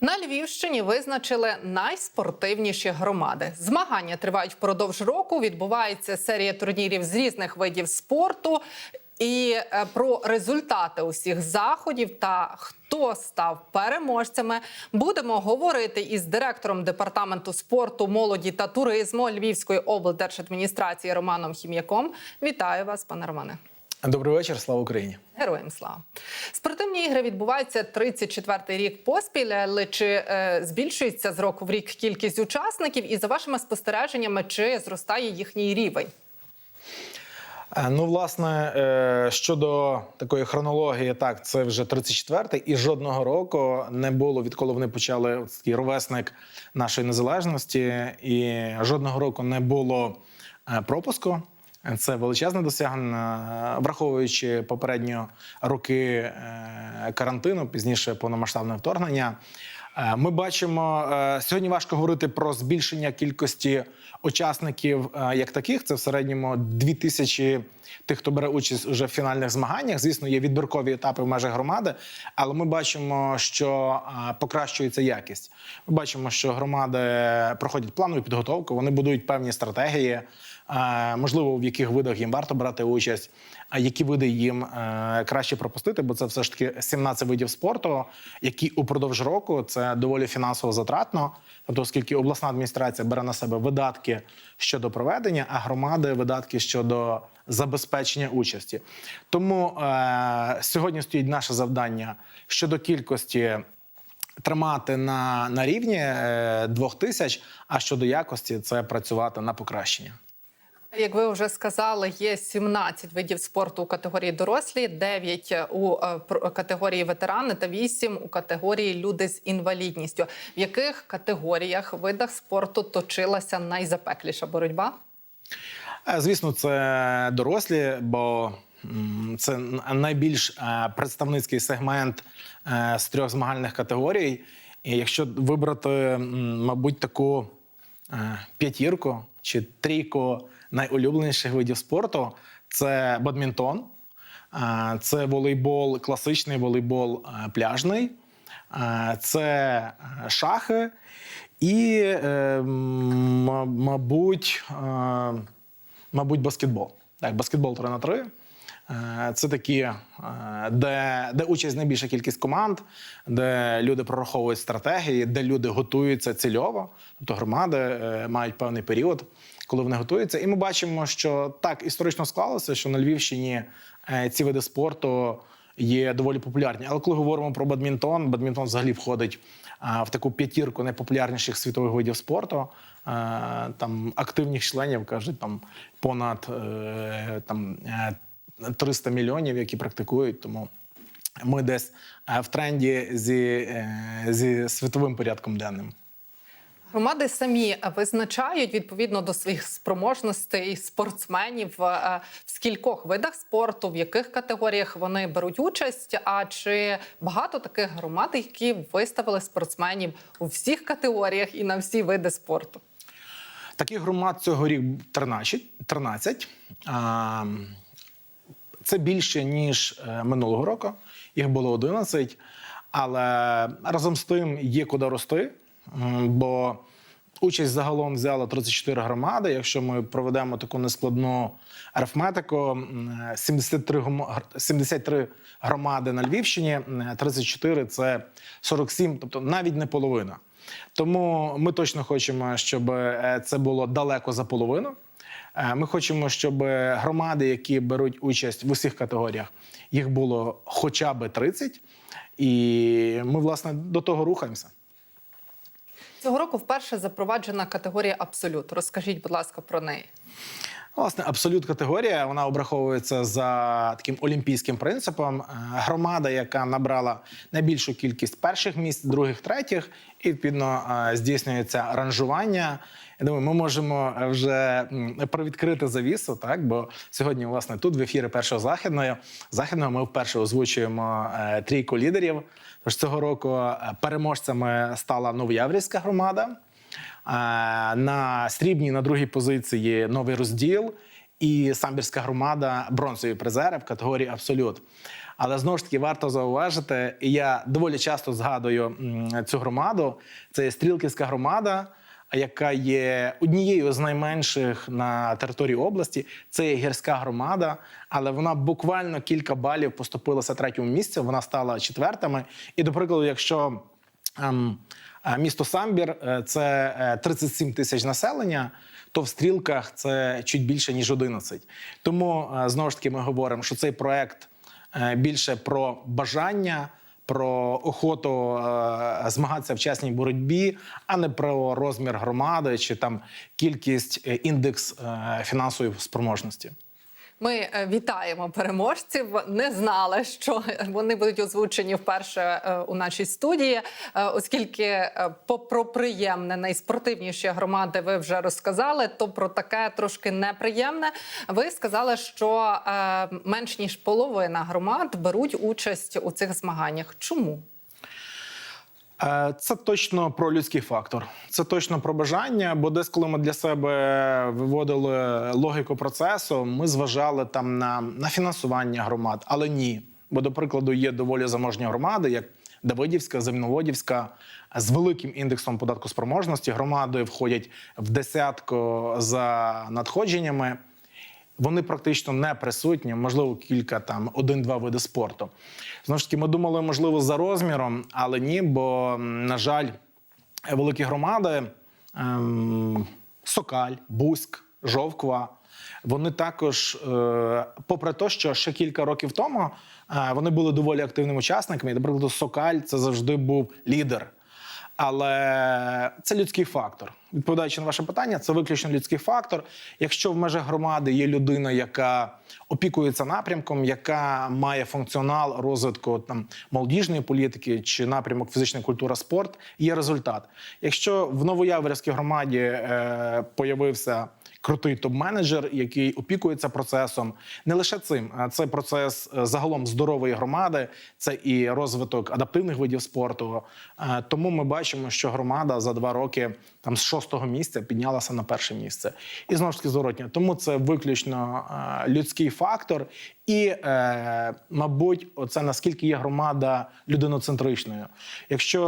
На Львівщині визначили найспортивніші громади. Змагання тривають впродовж року. Відбувається серія турнірів з різних видів спорту. І е, про результати усіх заходів та хто став переможцями, будемо говорити із директором департаменту спорту, молоді та туризму Львівської облдержадміністрації Романом Хім'яком. Вітаю вас, пане Романе. Добрий вечір, слава Україні. Героям слава спортивні ігри відбуваються 34-й рік поспіль. Але чи е, збільшується з року в рік кількість учасників? І за вашими спостереженнями, чи зростає їхній рівень? Е, Ну, власне, е, щодо такої хронології, так, це вже 34-й, і жодного року не було, відколи вони почали такий ровесник нашої незалежності, і жодного року не було е, пропуску. Це величезне досягнення, враховуючи попередні роки е, карантину, пізніше повномасштабне вторгнення. Е, Ми бачимо е, сьогодні. Важко говорити про збільшення кількості учасників е, як таких. Це в середньому 2000 тих, хто бере участь уже в фінальних змаганнях. Звісно, є відбіркові етапи в межах громади, але ми бачимо, що покращується якість. Ми бачимо, що громади проходять планову підготовку, вони будують певні стратегії. Можливо, в яких видах їм варто брати участь, а які види їм краще пропустити, бо це все ж таки 17 видів спорту, які упродовж року це доволі фінансово затратно. Тобто, оскільки обласна адміністрація бере на себе видатки щодо проведення, а громади видатки щодо забезпечення участі. Тому е, сьогодні стоїть наше завдання щодо кількості. Тримати на, на рівні е, двох тисяч, а щодо якості це працювати на покращення. Як ви вже сказали, є 17 видів спорту у категорії дорослі, 9 у е, категорії ветерани та 8 у категорії люди з інвалідністю. В яких категоріях видах спорту точилася найзапекліша боротьба? Е, Звісно, це дорослі, бо це найбільш е, представницький сегмент з трьох змагальних категорій. І якщо вибрати, мабуть, таку п'ятірку чи трійку найулюбленіших видів спорту, це бадмінтон, це волейбол, класичний волейбол пляжний, це е, шахи і, е, мабуть, мабуть, баскетбол. Так, баскетбол 3 на 3. Е, Це такі, е, де, де участь найбільша кількість команд, де люди прораховують стратегії, де люди готуються цільово, тобто громади е, мають певний період, коли вони готуються. І ми бачимо, що так історично склалося, що на Львівщині ці види спорту є доволі популярні. Але коли говоримо про бадмінтон, бадмінтон взагалі входить в таку п'ятірку найпопулярніших світових видів спорту. Там активних членів кажуть там понад там 300 мільйонів, які практикують. Тому ми десь е, в тренді зі, е, зі світовим порядком денним. Громади самі визначають відповідно до своїх спроможностей спортсменів е, в скількох видах спорту, в яких категоріях вони беруть участь. А чи багато таких громад, які виставили спортсменів у всіх категоріях і на всі види спорту? Таких громад цього рік 13. 13. Це більше, ніж е, минулого року. Їх було 11. Але разом з тим є куди рости, бо участь загалом взяла 34 громади. Якщо ми проведемо таку нескладну арифметику, м, 73, гомо- 73 громади на Львівщині, м, 34 – це 47, тобто навіть не половина. Тому ми точно хочемо, щоб е, це було далеко за половину. Е, Ми хочемо, щоб громади, які беруть участь в усіх категоріях, їх було хоча б 30. І ми, власне, до того рухаємося. Цього року вперше запроваджена категорія абсолют. Розкажіть, будь ласка, про неї. Власне, абсолют категорія вона обраховується за таким олімпійським принципом. Е, Громада, яка набрала найбільшу кількість перших місць, других, третіх, і відповідно е, здійснюється ранжування. Я думаю, ми можемо вже м, привідкрити завісу, так бо сьогодні, власне, тут в ефірі першого західної західного ми вперше озвучуємо е, трійку лідерів. Тож цього року е, переможцями стала Новояврівська громада. Е, На срібній на другій позиції новий розділ і самбірська громада бронзові призери в категорії Абсолют. Але знову ж таки варто зауважити, і я доволі часто згадую цю громаду. Це Стрілківська громада, яка є однією з найменших на території області. Це є гірська громада, але вона буквально кілька балів поступилася третьому місці. Вона стала четвертими. І, до прикладу, якщо місто Самбір е, це е, 37 тисяч населення. То в стрілках це чуть більше ніж 11. Тому е, знову ж таки ми говоримо, що цей проект е, більше про бажання, про охоту е, змагатися в чесній боротьбі, а не про розмір громади чи там кількість е, індекс е, фінансової спроможності. Ми е, вітаємо переможців. Не знали, що вони будуть озвучені вперше е, у нашій студії, Е, оскільки про приємне найспортивніші громади ви вже розказали. То про таке трошки неприємне. Ви сказали, що менш ніж половина громад беруть участь у цих змаганнях. Чому? Е, Це точно про людський фактор. Це точно про бажання. Бо десь, коли ми для себе виводили логіку процесу, ми зважали там на, на фінансування громад, але ні. Бо, до прикладу, є доволі заможні громади, як Давидівська, Заміноводівська, з великим індексом податку спроможності. Громади входять в десятку за надходженнями. Вони практично не присутні, можливо, кілька там один-два види спорту. Знову ж таки, ми думали, можливо, за розміром, але ні, бо, на жаль, великі громади ем, Сокаль, Буськ, Жовква. Вони також, е, попри те, що ще кілька років тому е, вони були доволі активними учасниками. Наприклад, Сокаль це завжди був лідер. Але це людський фактор. Відповідаючи на ваше питання, це виключно людський фактор. Якщо в межах громади є людина, яка опікується напрямком, яка має функціонал розвитку там молодіжної політики чи напрямок фізична культура, спорт, є результат. Якщо в Новояворівській громаді е, появився крутий топ-менеджер, який опікується процесом. Не лише цим, а це процес е, загалом здорової громади, це і розвиток адаптивних видів спорту. Е, Тому ми бачимо, що громада за два роки там з шостого місця піднялася на перше місце. І знову ж таки зворотня. Тому це виключно е, людський фактор. І, мабуть, оце наскільки є громада людиноцентричною. Якщо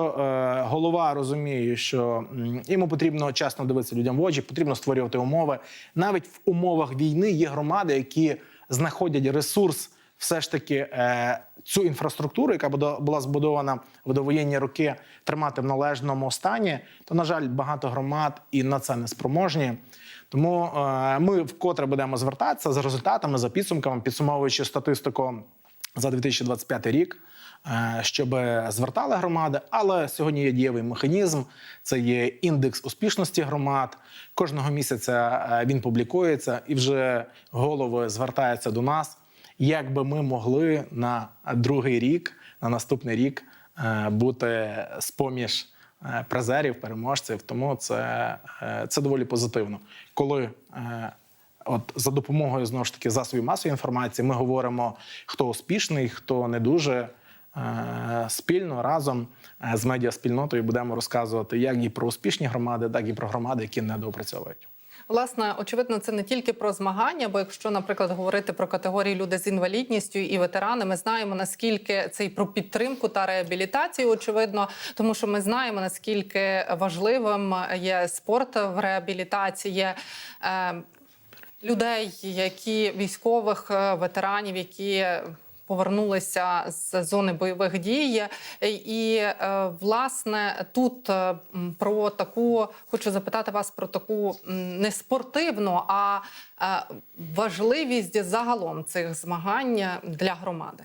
голова розуміє, що йому потрібно чесно дивитися людям в очі, потрібно створювати умови. Навіть в умовах війни є громади, які знаходять ресурс, все ж таки е, цю інфраструктуру, яка була збудована в довоєнні роки, тримати в належному стані. То на жаль, багато громад і на це не спроможні. Тому е, ми вкотре будемо звертатися за результатами, за підсумками, підсумовуючи статистику за 2025 рік, щоб звертали громади. Але сьогодні є дієвий механізм. Це є індекс успішності громад. Кожного місяця е, він публікується, і вже голови звертаються до нас. Як би ми могли на другий рік, на наступний рік е, бути з-поміж е, призерів, переможців. Тому це, е, це доволі позитивно. Коли е, от за допомогою знову ж таки засобів масової інформації ми говоримо, хто успішний, хто не дуже. Е, Спільно разом е, з медіаспільнотою будемо розказувати як і про успішні громади, так і про громади, які недоопрацьовують. Власне, очевидно, це не тільки про змагання, бо якщо, наприклад, говорити про категорії люди з інвалідністю і ветерани, ми знаємо наскільки це і про підтримку та реабілітацію, очевидно, тому що ми знаємо наскільки важливим є спорт в реабілітації. Е, людей, які військових ветеранів, які повернулися з зони бойових дій, і е, власне тут е, про таку хочу запитати вас про таку не спортивну, а е, важливість загалом цих змагань для громади.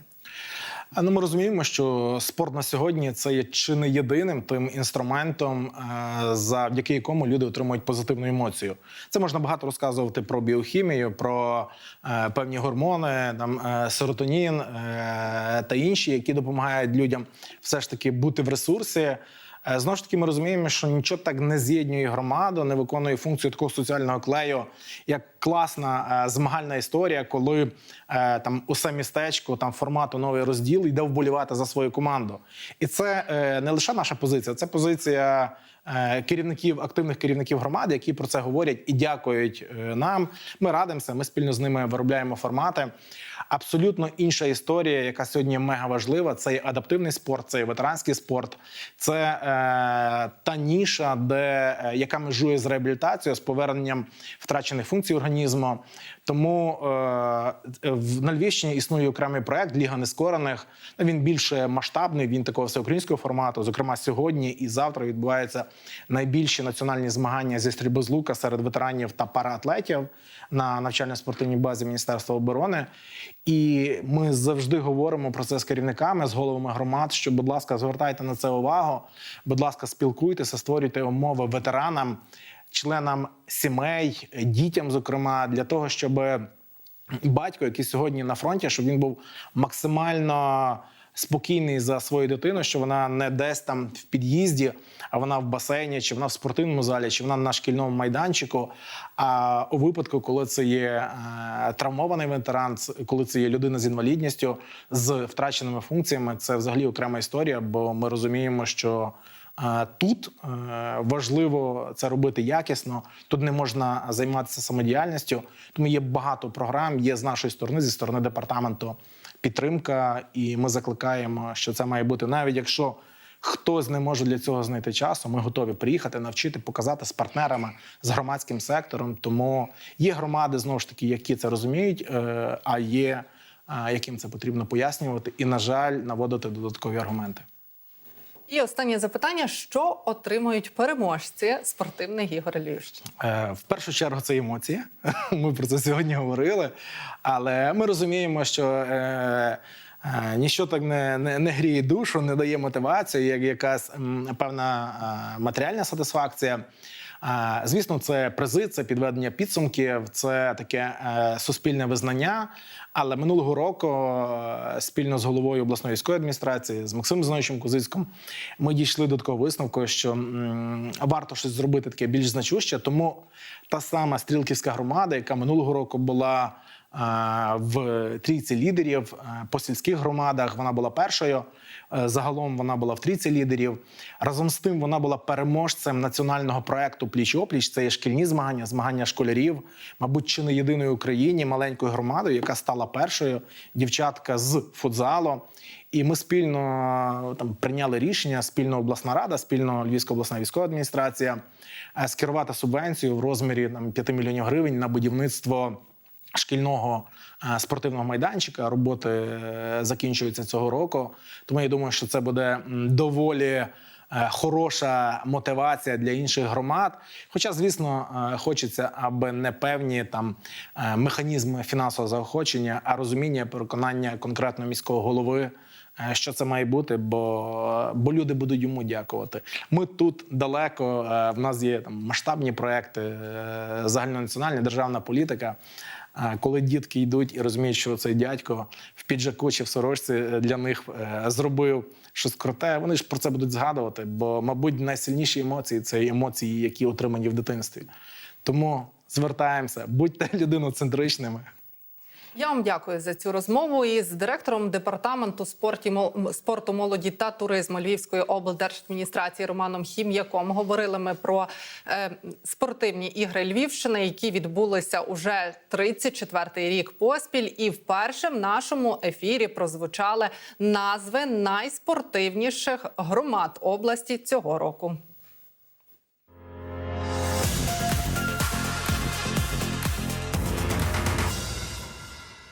А, Ну, ми розуміємо, що спорт на сьогодні це є чи не єдиним тим інструментом, е, завдяки якому люди отримують позитивну емоцію. Це можна багато розказувати про біохімію, про е, певні гормони, там е, серотонін та інші, які допомагають людям все ж таки бути в ресурсі. Е, Знову ж таки, ми розуміємо, що нічого так не з'єднує громаду, не виконує функцію такого соціального клею, як класна е, змагальна історія, коли е, там усе містечко, там формату новий розділ йде вболівати за свою команду. І це не лише наша позиція, це позиція. Е, Керівників активних керівників громади, які про це говорять і дякують е, нам. Ми радимося. Ми спільно з ними виробляємо формати. Абсолютно інша історія, яка сьогодні мега важлива. Це є адаптивний спорт, це є ветеранський спорт, це е, та ніша, де е, яка межує з реабілітацією, з поверненням втрачених функцій організму. Тому е, в на Львівщині існує окремий проект Ліга нескорених. Він більше масштабний. Він такого всеукраїнського формату. Зокрема, сьогодні і завтра відбуваються найбільші національні змагання зі стрільби з лука серед ветеранів та параатлетів на навчально-спортивній базі Міністерства оборони. І ми завжди говоримо про це з керівниками, з головами громад. Що, будь ласка, звертайте на це увагу. Будь ласка, спілкуйтеся, створюйте умови ветеранам, членам сімей, дітям, зокрема, для того, щоб батько, який сьогодні на фронті, щоб він був максимально спокійний за свою дитину, що вона не десь там в під'їзді, а вона в басейні, чи вона в спортивному залі, чи вона на шкільному майданчику. А у випадку, коли це є е, травмований ветеран, коли це є людина з інвалідністю з втраченими функціями, це взагалі окрема історія, бо ми розуміємо, що. Е, Тут е, важливо це робити якісно. Тут не можна займатися самодіяльністю. Тому є багато програм. Є з нашої сторони, зі сторони департаменту підтримка, і ми закликаємо, що це має бути, навіть якщо хтось не може для цього знайти часу. Ми готові приїхати, навчити, показати з партнерами, з громадським сектором. Тому є громади знову ж таки, які це розуміють, е, а є е, яким це потрібно пояснювати, і на жаль, наводити додаткові аргументи. І останнє запитання: що отримують переможці спортивних ігор Львівщини? Е, В першу чергу це емоції. Ми про це сьогодні говорили. Але ми розуміємо, що е, е, ніщо так не, не, не гріє душу, не дає мотивацію, як якась м, певна е, матеріальна сатисфакція. Звісно, це призи, це підведення підсумків, це таке е, суспільне визнання. Але минулого року е, спільно з головою обласної військової адміністрації з Максимом Зиновичем Кузицьким ми дійшли до такого висновку, що варто щось зробити таке більш значуще. Тому та сама стрілківська громада, яка минулого року була в трійці лідерів е, по сільських громадах, вона була першою. Е, Загалом вона була в трійці лідерів. Разом з тим вона була переможцем національного проекту Пліч опліч. Це є шкільні змагання, змагання школярів. Мабуть, чи не єдиної Україні маленькою громадою, яка стала першою дівчатка з футзалу. І ми спільно там прийняли рішення, спільно обласна рада, спільно Львівська обласна військова адміністрація е, скерувати субвенцію в розмірі там 5 мільйонів гривень на будівництво шкільного е, спортивного майданчика. Роботи е, закінчуються цього року. Тому я думаю, що це буде доволі. е, Хороша мотивація для інших громад. Хоча, звісно, хочеться, аби не певні там механізми фінансового заохочення, а розуміння, переконання конкретно міського голови, що це має бути, бо, бо люди будуть йому дякувати. Ми тут далеко. е, В нас є там масштабні проекти, е, загальнонаціональна державна політика. Е, Коли дітки йдуть і розуміють, що цей дядько в піджаку чи в сорочці е, для них е, зробив щось круте, вони ж про це будуть згадувати. Бо, мабуть, найсильніші емоції це емоції, які отримані в дитинстві. Тому звертаємося, будьте людиноцентричними. Я вам дякую за цю розмову. І з директором департаменту спорту, молоді та туризму Львівської облдержадміністрації Романом Хім'яком говорили ми про е, спортивні ігри Львівщини, які відбулися уже 34-й рік поспіль. І вперше в нашому ефірі прозвучали назви найспортивніших громад області цього року.